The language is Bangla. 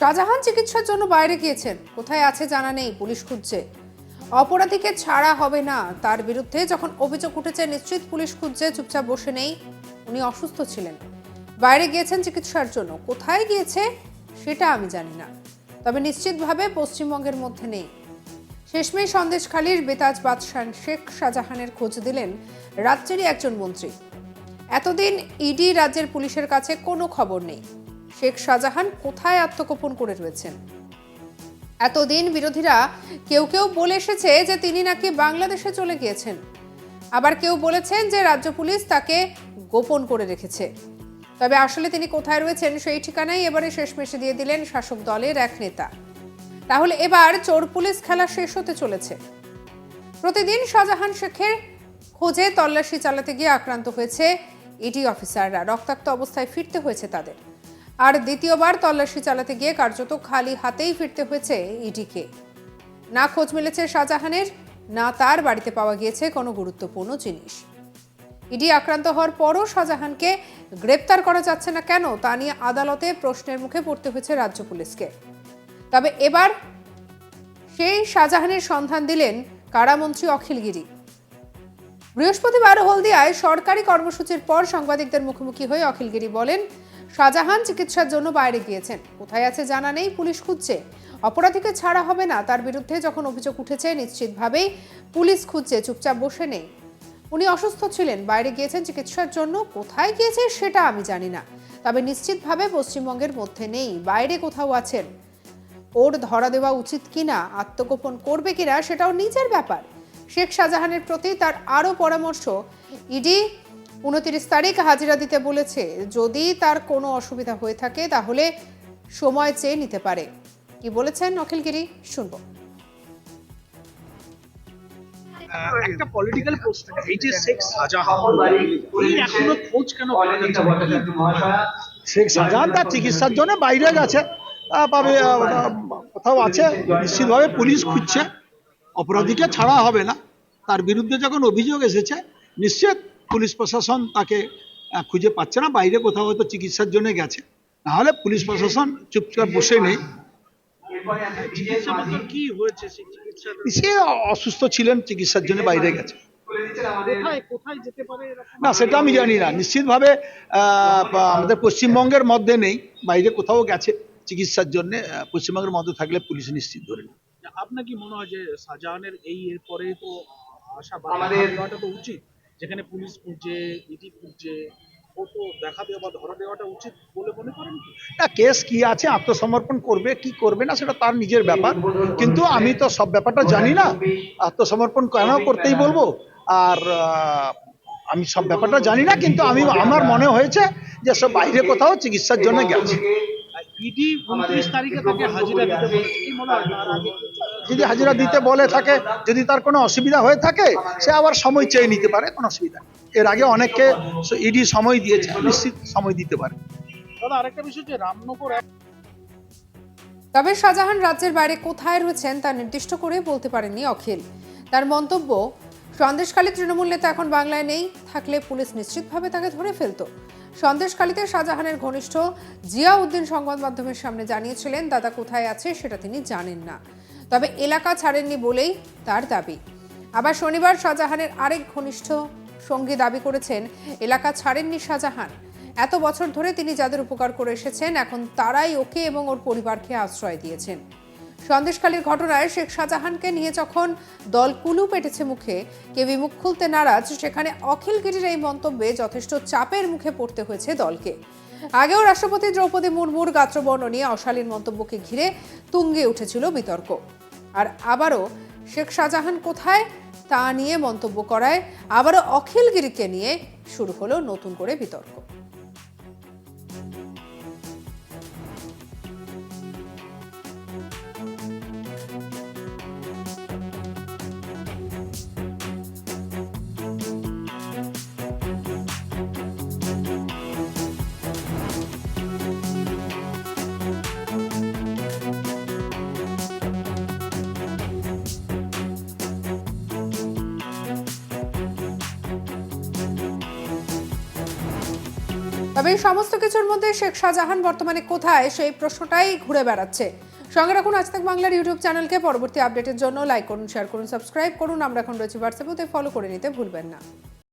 শাহজাহান চিকিৎসার জন্য বাইরে গিয়েছেন। কোথায় আছে জানা নেই, পুলিশ খুঁজছে। অপরাধীকে ছাড়া হবে না। তার বিরুদ্ধে যখন অভিযোগ উঠেছে, নিশ্চিত পুলিশ খুঁজছে, চুপচাপ বসে নেই। উনি অসুস্থ ছিলেন। বাইরে গিয়েছেন চিকিৎসার জন্য। কোথায় গিয়েছে, সেটা আমি জানি না। তবে নিশ্চিতভাবে পশ্চিমবঙ্গের মধ্যে নেই। শেষমেশ সন্দেশখালীর বেতাজ বাদশাহ শেখ শাহজাহানের খোঁজ দিলেন রাজ্যেরই একজন মন্ত্রী। এতদিন ইডি রাজ্যের পুলিশের কাছে কোনো খবর নেই। শেখ শাহজাহান কোথায় আত্মগোপন করে রয়েছেন? এতদিন বিরোধীরা কেউ কেউ বলে এসেছে যে তিনি নাকি বাংলাদেশে চলে গিয়েছেন। আবার কেউ বলেছেন যে রাজ্য পুলিশ তাকে গোপন করে রেখেছে। তবে আসলে তিনি কোথায় রয়েছেন সেই ঠিকানাই এবারে শেষমেশে দিয়ে দিলেন শাসক দলের এক নেতা। তাহলে এবার চোর পুলিশ খেলা শেষ হতে চলেছে। প্রতিদিন শাহজাহান শেখের খোঁজে তল্লাশি চালাতে গিয়ে আক্রান্ত হয়েছে ইডি অফিসাররা। রক্তাক্ত অবস্থায় ফিরতে হয়েছে তাদের। আর দ্বিতীয়বার তল্লাশি চালাতে গিয়ে কার্যত খালি হাতেই ফিরতে হয়েছে ইডিকে। না খোঁজ মিলেছে শাহজাহানের, না তার বাড়িতে পাওয়া গিয়েছে কোনো গুরুত্বপূর্ণ জিনিস। ইডি আক্রান্ত হওয়ার পরও শাহজাহানকে গ্রেপ্তার করা যাচ্ছে না কেন তা নিয়ে আদালতে প্রশ্নের মুখে পড়তে হয়েছে রাজ্য পুলিশকে। তবে এবার সেই শাহজাহানের সন্ধান দিলেন কারামন্ত্রী অখিল গিরি বৃহস্পতিবার হলদিয়ায় সরকারি কর্মসূচির পর সাংবাদিকদের মুখোমুখি হয়ে অখিলগিরি বলেন, শাহজাহান চিকিৎসার জন্য বাইরে গিয়েছেন। কোথায় আছে জানা নেই, পুলিশ খুঁজছে। অপরাধীকে ছাড়া হবে না, তার বিরুদ্ধে যখন অভিযোগ উঠেছে নিশ্চিতভাবেই পুলিশ খুঁজছে, চুপচাপ বসে নেই। উনি অসুস্থ ছিলেন, বাইরে গিয়েছেন চিকিৎসার জন্য, কোথায় গিয়েছে সেটা আমি জানি না। তবে নিশ্চিতভাবে পশ্চিমবঙ্গের মধ্যে নেই, বাইরে কোথাও আছেন। ওর ধরা দেওয়া উচিত কিনা, আত্মগোপন করবে কিনা, সেটাও নিজের ব্যাপার। শেখ শাহজাহানের প্রতি তার আরও পরামর্শ। ইডি উনতিরিশ তারিখ হাজিরা দিতে বলেছে যদি তার কোনো অসুবিধা হয়ে থাকে তাহলে সময় চেয়ে নিতে পারে। কি বলেছেন অখিলগিরি শুনব। একটা পলিটিক্যাল প্রশ্ন এই যে শেখ শাহজাহান এখনও খোঁজ কেন? শেখ শাহজাহান তার চিকিৎসার জন্য বাইরে গেছে। কোথাও আছে। নিশ্চিতভাবে পুলিশ খুঁজছে। অপরাধীকে ছাড়া হবে না তার বিরুদ্ধে যখন অভিযোগ এসেছে নিশ্চয় পুলিশ প্রশাসন তাকে খুঁজে পাচ্ছে না, বাইরে কোথাও হয়তো চিকিৎসার জন্য গেছে নাহলে পুলিশ প্রশাসন চুপচাপ বসে নেই সে অসুস্থ ছিলেন, চিকিৎসার জন্য বাইরে গেছে? না, সেটা আমি জানি না নিশ্চিতভাবে আমাদের পশ্চিমবঙ্গের মধ্যে নেই, বাইরে কোথাও গেছে চিকিৎসার জন্য পশ্চিমবঙ্গের মধ্যে থাকলে পুলিশ নিশ্চিত ধরে নেবে। আপনার কি মনে হয় যে শাহজাহানের এই এর পরে তো আশা আমাদের দেওয়াটা তো উচিত? যেখানে পুলিশ খুঁজছে ইডি খুঁজছে দেখা দেওয়া বা ধরা দেওয়াটা উচিত বলে মনে করেন না কেস কি আছে আত্মসমর্পণ করবে কি করবে না সেটা তার নিজের ব্যাপার। কিন্তু আমি তো সব ব্যাপারটা জানি না। আত্মসমর্পণ কেন করতেই বলব? আর আমি সব ব্যাপারটা জানি না কিন্তু আমি আমার মনে হয়েছে যে সব বাইরে কোথাও চিকিৎসার জন্য গেছে। ইডি উনত্রিশ তারিখে তাকে হাজিরা দিতে বলেছে। কি মনে হয়? তার আগে যদি হাজিরা দিতে বলে থাকে, যদি তার কোনো অসুবিধা হয়ে থাকে, সে আবার সময় চেয়ে নিতে পারে, কোনো অসুবিধা এর আগে অনেককে ইডি সময় দিয়েছে, নিশ্চিত সময় দিতে পারে। তবে শাহজাহান রাজ্যের বাইরে কোথায় রয়েছেন তা নির্দিষ্ট করে বলতে পারেননি অখিল। তার মন্তব্য, সন্দেশখালী তৃণমূল নেতা এখন বাংলায় নেই, থাকলে পুলিশ নিশ্চিতভাবে তাকে ধরে ফেলতো। সন্দেশখালীতে শাহজাহানের ঘনিষ্ঠ জিয়াউদ্দিন সংবাদ মাধ্যমের সামনে জানিয়েছিলেন, দাদা কোথায় আছে সেটা তিনি জানেন না। তবে এলাকা ছাড়েননি বলেই তার দাবি। আবার শনিবার শাহজাহানের আরেক ঘনিষ্ঠ সঙ্গী দাবি করেছেন, এলাকা ছাড়েননি শাহজাহান। এত বছর ধরে তিনি যাদের উপকার করে এসেছেন, এখন তারাই ওকে এবং ওর পরিবারকে আশ্রয় দিয়েছেন। সন্দেশখালীর ঘটনায় শেখ শাহজাহানকে নিয়ে যখন দল কুলু পেটেছে মুখে কেউই মুখ খুলতে নারাজ, সেখানে অখিল গিরির এই মন্তব্যে যথেষ্ট চাপের মুখে পড়তে হয়েছে দলকে। আগেও রাষ্ট্রপতি দ্রৌপদী মুর্মুর গাত্রবর্ণ নিয়ে অশালীন মন্তব্যকে ঘিরে তুঙ্গে উঠেছিল বিতর্ক। আর আবারও শেখ শাহজাহান কোথায় তা নিয়ে মন্তব্য করায় আবারও অখিলগিরিকে নিয়ে শুরু হলো নতুন করে বিতর্ক। তবে এই সমস্ত কিছুর মধ্যে শেখ শাহজাহান বর্তমানে কোথায় সেই প্রশ্নটাই ঘুরে বেড়াচ্ছে। সঙ্গে রাখুন আজ তাক বাংলার ইউটিউব চ্যানেলকে। পরবর্তী আপডেটের জন্য লাইক করুন শেয়ার করুন সাবস্ক্রাইব করুন। আমরা এখন রয়েছি হোয়াটসঅ্যাপে ফলো করে নিতে ভুলবেন না।